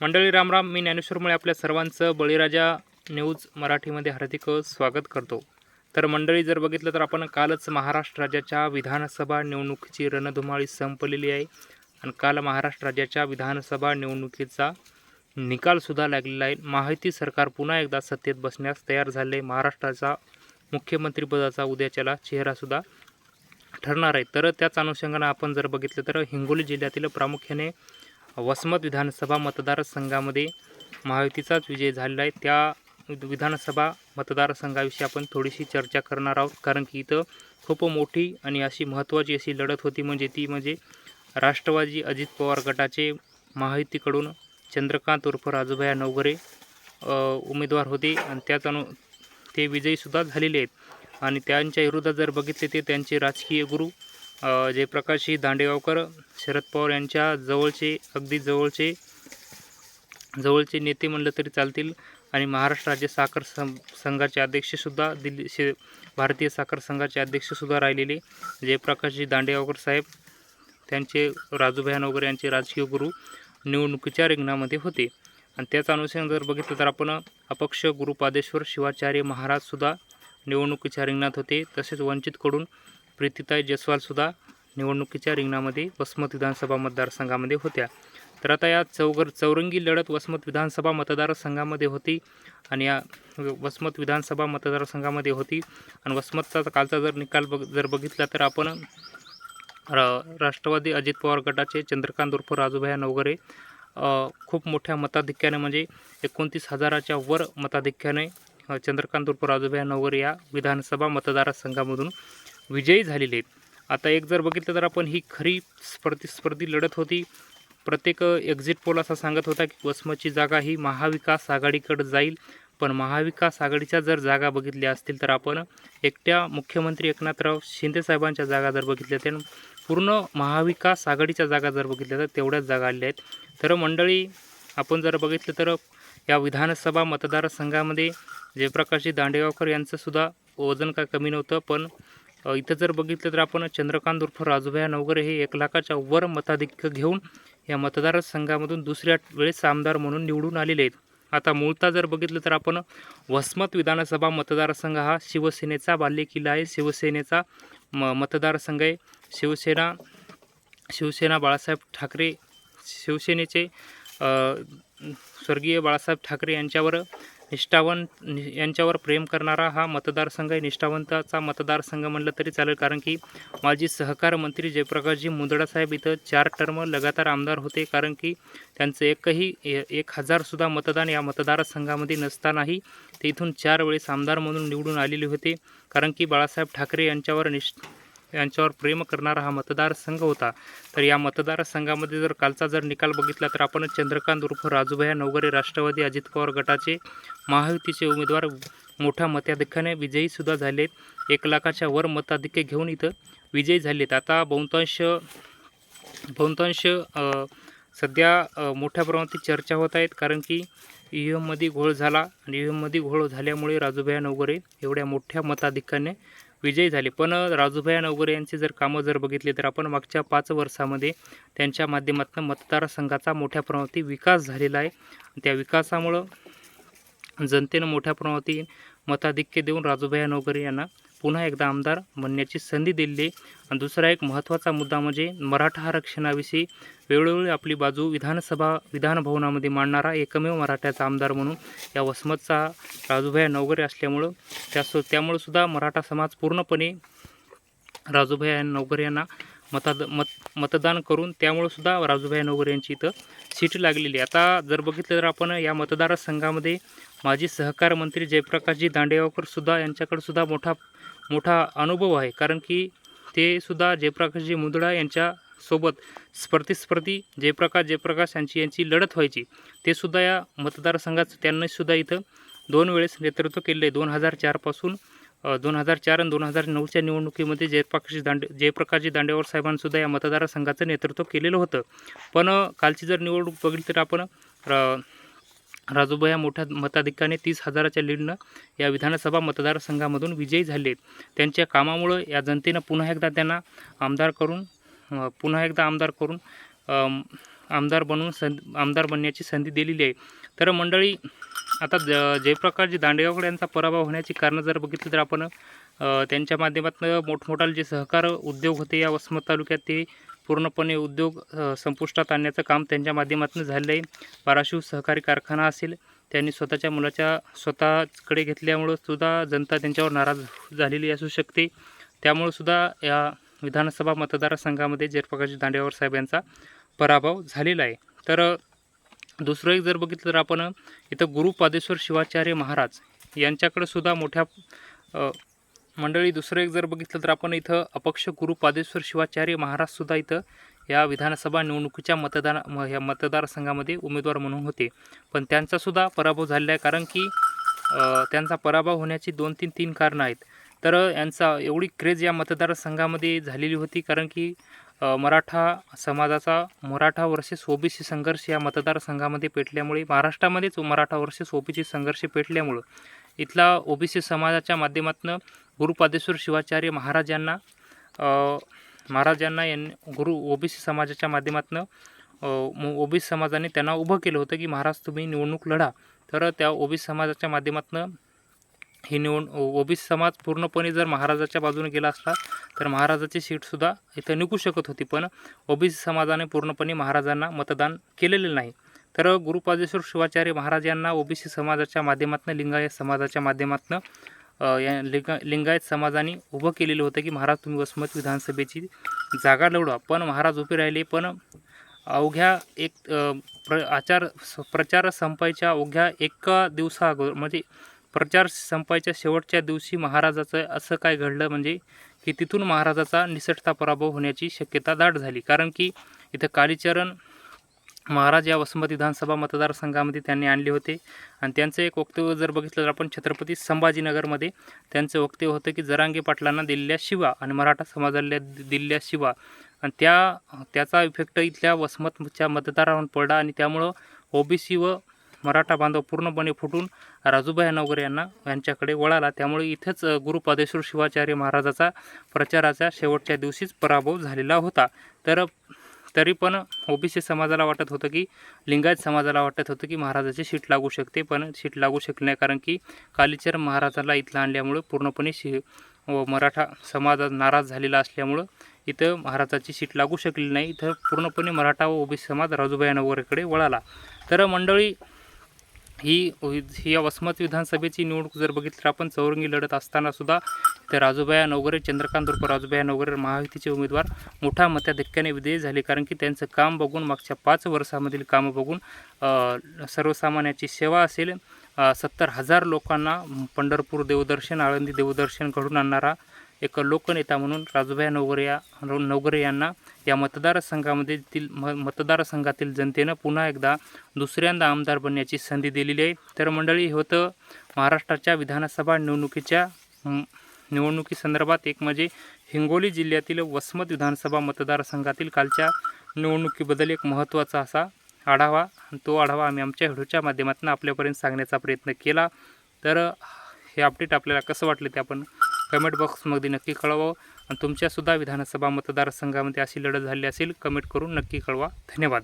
मंडळी रामराम मी ज्ञानेश्वरमुळे आपल्या सर्वांचं बळीराजा न्यूज मराठीमध्ये हार्दिक स्वागत करतो. तर मंडळी जर बघितलं तर आपण कालच महाराष्ट्र राज्याच्या विधानसभा निवडणुकीची रणधुमाळी संपलेली आहे आणि काल महाराष्ट्र राज्याच्या विधानसभा निवडणुकीचा निकालसुद्धा लागलेला आहे. माहिती सरकार पुन्हा एकदा सत्तेत बसण्यास तयार झाले महाराष्ट्राचा मुख्यमंत्रीपदाचा उद्याच्याला चेहरासुद्धा ठरणार आहे. तर त्याच अनुषंगानं आपण जर बघितलं तर हिंगोली जिल्ह्यातील प्रामुख्याने वसमत विधानसभा मतदारसंघामध्ये महायुतीचाच विजय झालेला आहे. त्या विधानसभा मतदारसंघाविषयी आपण थोडीशी चर्चा करणार आहोत. कारण की इथं खूप मोठी आणि अशी महत्त्वाची अशी लढत होती म्हणजे ती म्हणजे राष्ट्रवादी अजित पवार गटाचे महायुतीकडून चंद्रकांत उर्फ राजूभाया नवगरे उमेदवार होते आणि त्याच अनु ते विजयीसुद्धा झालेले आहेत. आणि त्यांच्या विरोधात जर बघितले ते त्यांचे राजकीय गुरु जयप्रकाशजी दांडेगावकर शरद पवार यांच्या जवळचे अगदी जवळचे जवळचे नेते म्हणलं तरी चालतील. आणि महाराष्ट्र राज्य साखर सं संघाचे अध्यक्षसुद्धा दिल्ली शे भारतीय साखर संघाचे अध्यक्षसुद्धा राहिलेले जयप्रकाशजी दांडेगावकर साहेब त्यांचे राजूभयान वगैरे यांचे राजकीय गुरु निवडणुकीच्या रिंगणामध्ये होते. आणि त्याच अनुषंगाने जर बघितलं तर आपण अपक्ष गुरुपादेश्वर शिवाचार्य महाराजसुद्धा निवडणुकीच्या रिंगणात होते. तसेच वंचितकडून प्रीतिताई जयस्वालसुद्धा निवडणुकीच्या रिंगणामध्ये वसमत विधानसभा मतदारसंघामध्ये होत्या. तर आता या चौगर चौरंगी लढत वसमत विधानसभा मतदारसंघामध्ये होती आणि या वसमत विधानसभा मतदारसंघामध्ये होती. आणि वसमतचा कालचा जर निकाल बघ जर बघितला तर आपण राष्ट्रवादी अजित पवार गटाचे चंद्रकांत उर्फ राजूभाया नवगरे खूप मोठ्या मताधिक्याने म्हणजे एकोणतीस हजाराच्या वर मताधिक्याने चंद्रकांत उर्फ राजूभाया नवगरे या विधानसभा मतदारसंघामधून विजयी झालेले आहेत. आता एक जर बघितलं तर आपण ही खरी स्पर्धिस्पर्धी लढत होती. प्रत्येक एक्झिट पोल असा सांगत होता की वसमतची जागा ही महाविकास आघाडीकडे जाईल. पण महाविकास आघाडीच्या जर जागा बघितल्या असतील तर आपण एकट्या मुख्यमंत्री एकनाथराव शिंदेसाहेबांच्या जागा जर बघितल्या तर पूर्ण महाविकास आघाडीच्या जागा जर बघितल्या तर तेवढ्याच जागा आल्या आहेत. तर मंडळी आपण जर बघितलं तर या विधानसभा मतदारसंघामध्ये जयप्रकाशजी दांडेगावकर यांचंसुद्धा वजन काय कमी नव्हतं पण इथं जर बघितलं तर आपण चंद्रकांत उर्फ राजूभाया नवगरे हे एक लाखाच्या वर मताधिक्य घेऊन या मतदारसंघामधून दुसऱ्या वेळेस आमदार म्हणून निवडून आलेले आहेत. आता मूळता जर बघितलं तर आपण वसमत विधानसभा मतदारसंघ हा शिवसेनेचा बाल्यकिल्ला आहे. शिवसेनेचा म मतदारसंघ आहे. शिवसेना शिवसेना बाळासाहेब ठाकरे शिवसेनेचे स्वर्गीय बाळासाहेब ठाकरे यांच्यावर निष्ठावंत नि- यांच्यावर प्रेम करणारा हा मतदारसंघ आहे. निष्ठावंताचा मतदारसंघ म्हणलं तरी चालेल कारण की माजी सहकार मंत्री जयप्रकाशजी मुंदडासाहेब इथं चार टर्म लगातार आमदार होते कारण की त्यांचं एकही ए- एक हजारसुद्धा मतदान या मतदारसंघामध्ये नसतानाही ते इथून चार वेळेस आमदार म्हणून निवडून आलेले होते. कारण की बाळासाहेब ठाकरे यांच्यावर निष् यांच्यावर प्रेम करणारा हा मतदारसंघ होता. तर या मतदारसंघामध्ये जर कालचा जर निकाल बघितला तर आपण चंद्रकांत उर्फ राजूभाया नवगरे राष्ट्रवादी अजित पवार गटाचे महायुतीचे उमेदवार मोठ्या मताधिक्याने विजयीसुद्धा झालेत. एक लाखाच्या वर मताधिक्य घेऊन इथं विजयी झालेत. आता बहुतांश बहुतांश सध्या मोठ्या प्रमाणात चर्चा होत आहेत कारण की ई एममध्ये घोळ झाला आणि ई एममध्ये घोळ झाल्यामुळे राजूभाया नवगरे एवढ्या मोठ्या मताधिक्याने विजयी झाले. पण राजूभाई नवगरे यांचे जर कामं जर बघितले तर आपण मागच्या पाच वर्षामध्ये त्यांच्या माध्यमातून मतदारसंघाचा मोठ्या प्रमाणात विकास झालेला आहे. त्या विकासामुळं जनतेनं मोठ्या प्रमाणात मताधिक्य देऊन राजूभाया नवगरे यांना पुन्हा एकदा आमदार बनण्याची संधी दिली आहे. आणि दुसरा एक महत्त्वाचा मुद्दा म्हणजे मराठा आरक्षणाविषयी वेळोवेळी आपली बाजू विधानसभा विधानभवनामध्ये मांडणारा एकमेव मराठ्याचा आमदार म्हणून या वसमतचा राजूभाई नवगरे असल्यामुळं त्या त्यामुळं सुद्धा मराठा समाज पूर्णपणे राजूभाई नवगरे यांना मताद मत मतदान करून त्यामुळं सुद्धा राजूभाई नवगरे यांची इथं सीट लागलेली आहे. आता जर बघितलं तर आपण या मतदारसंघामध्ये माजी सहकार मंत्री जयप्रकाशजी दांडेगावकर सुद्धा यांच्याकडे सुद्धा मोठा मोठा अनुभव आहे. कारण की ते सुद्धा जयप्रकाशजी मुंदडा यांच्या सोबत स्पर्धिस्पर्धी जयप्रकाश जयप्रकाश यांची यांची लढत व्हायची. ते सुद्धा या मतदारसंघात त्यांनीसुद्धा इथं दोन वेळेस नेतृत्व केलेलं आहे. दोन हजार चारपासून दोन हजार चार आणि दोन हजार नऊच्या निवडणुकीमध्ये जयप्रकाश दांडे जयप्रकाशजी दांडेवर साहेबांसुद्धा या मतदारसंघाचं नेतृत्व केलेलं होतं. पण कालची जर निवडणूक बघितली तर आपण र- या मोठ्या मताधिक्याने तीस हजाराच्या लीडनं या विधानसभा मतदारसंघामधून विजयी झाले. त्यांच्या कामामुळं या जनतेनं पुन्हा एकदा त्यांना आमदार करून पुन्हा एकदा आमदार करून आमदार बनवून सं आमदार बनण्याची संधी दिलेली आहे. तर मंडळी आता ज जयप्रकाशजी दांडेगावकर यांचा पराभव होण्याची कारणं जर बघितली तर आपण त्यांच्या माध्यमातून मोठमोठाले जे सहकार उद्योग होते या वसमत तालुक्यात ते पूर्णपणे उद्योग संपुष्टात आणण्याचं काम त्यांच्या माध्यमातून झालेलं आहे. बाराशिव सहकारी कारखाना असेल त्यांनी स्वतःच्या मुलाच्या स्वतःकडे घेतल्यामुळं सुद्धा जनता त्यांच्यावर नाराज झालेली असू शकते. त्यामुळं सुद्धा या विधानसभा मतदारसंघामध्ये जयप्रकाश दांडेगावर साहेब यांचा पराभव झालेला आहे. तर दुसरं एक जर बघितलं तर आपण इथं गुरुपादेश्वर शिवाचार्य महाराज यांच्याकडे सुद्धा मोठ्या मंडळी दुसरं एक जर बघितलं तर आपण इथं अपक्ष गुरुपादेश्वर शिवाचार्य महाराजसुद्धा इथं या विधानसभा निवडणुकीच्या मतदान म ह्या मतदारसंघामध्ये उमेदवार म्हणून होते. पण त्यांचासुद्धा पराभव झालेला आहे कारण की त्यांचा पराभव होण्याची दोन तीन तीन कारणं आहेत. तर यांचा एवढी क्रेज या मतदारसंघामध्ये झालेली होती कारण की मराठा समाजाचा मराठा वर्सेस ओबीसी संघर्ष या मतदारसंघामध्ये पेटल्यामुळे महाराष्ट्रामध्येच मराठा वर्सेस ओबीसी संघर्ष पेटल्यामुळं इथला ओबीसी समाजाच्या माध्यमातून गुरुपादेश्वर शिवाचार्य महाराज यांना अ, महाराजांना यांनी गुरु ओबीसी समाजाच्या माध्यमातून ओबीसी समाजाने त्यांना उभं केलं होतं की महाराज तुम्ही निवडणूक लढा. तर त्या ओबीसी समाजाच्या माध्यमातून ही निवड ओबीसी समाज पूर्णपणे जर महाराजाच्या बाजूने गेला असता तर महाराजाची सीटसुद्धा इथं निघू शकत होती पण ओबीसी समाजाने पूर्णपणे महाराजांना मतदान केलेलं नाही. तर गुरुपादेश्वर शिवाचार्य महाराज यांना ओबीसी समाजाच्या माध्यमातून लिंगायत समाजाच्या माध्यमातून या लिंग लिंगायत समाजाने उभं केलेलं होतं की महाराज तुम्ही वसमत विधानसभेची जागा लढवा. पण महाराज उभे राहिले पण अवघ्या एक प्र आचार प्रचार संपायच्या अवघ्या एका दिवसा अगोदर म्हणजे प्रचार संपायच्या शेवटच्या दिवशी महाराजाचं असं काय घडलं म्हणजे की तिथून महाराजाचा निसटता पराभव होण्याची शक्यता दाट झाली. कारण की इथं कालीचरण महाराज या वसमत विधानसभा मतदारसंघामध्ये त्यांनी आणले होते. आणि त्यांचं एक वक्तव्य जर बघितलं तर आपण छत्रपती संभाजीनगरमध्ये त्यांचं वक्तव्य होतं की जरांगे पाटलांना दिलेल्या शिवा आणि मराठा समाजाला दिलेल्या शिवा. आणि त्या त्याचा इफेक्ट इथल्या वसमतच्या मतदारावर पडला आणि त्यामुळं ओबीसी व मराठा बांधव पूर्णपणे फुटून राजूभाई नवगरे यांना यांच्याकडे वळाला. त्यामुळे इथेच गुरुपादेश्वर शिवाचार्य महाराजाचा प्रचाराचा शेवटच्या दिवशीच पराभव झालेला होता. तर तरी पण ओबीसी समाजाला वाटत होतं की लिंगायत समाजाला वाटत होतं की महाराजाची शीट लागू शकते पण शीट लागू शकली नाही. कारण की कालीचरण महाराजाला इथलं आणल्यामुळं पूर्णपणे शि व मराठा समाज नाराज झालेला असल्यामुळं इथं महाराजाची सीट लागू शकली नाही. इथं पूर्णपणे मराठा व ओबीसी समाज राजूभाई नवरेकडे वळाला. तर मंडळी ही ही या वसमत विधानसभेची निवडणूक जर बघितली तर आपण चौरंगी लढत असताना सुद्धा इथे राजूभाई नवगरे चंद्रकांत उर्फ राजूभाई नवगरे महायुतीचे उमेदवार मोठ्या मताधिक्याने विजयी झाले. कारण की त्यांचं काम बघून मागच्या पाच वर्षामधील कामं बघून सर्वसामान्याची सेवा असेल. सत्तर हजार लोकांना पंढरपूर देवदर्शन आळंदी देवदर्शन घडून आणणारा एक लोकनेता म्हणून राजूभाई नवगरे या नवगरे यांना या मतदारसंघामध्ये तील म मतदारसंघातील जनतेनं पुन्हा एकदा दुसऱ्यांदा आमदार बनण्याची संधी दिलेली आहे. तर मंडळी हे होतं महाराष्ट्राच्या विधानसभा निवडणुकीच्या निवडणुकीसंदर्भात एक म्हणजे हिंगोली जिल्ह्यातील वसमत विधानसभा मतदारसंघातील कालच्या निवडणुकीबद्दल एक महत्त्वाचा असा आढावा. तो आढावा आम्ही आमच्या व्हिडिओच्या माध्यमातून आपल्यापर्यंत सांगण्याचा प्रयत्न केला. तर हे अपडेट आपल्याला कसं वाटलं ते आपण कमेंट बॉक्समध्ये नक्की कळवावं आणि तुमच्यासुद्धा विधानसभा मतदारसंघामध्ये अशी लढत झाली असेल कमेंट करून नक्की कळवा. धन्यवाद.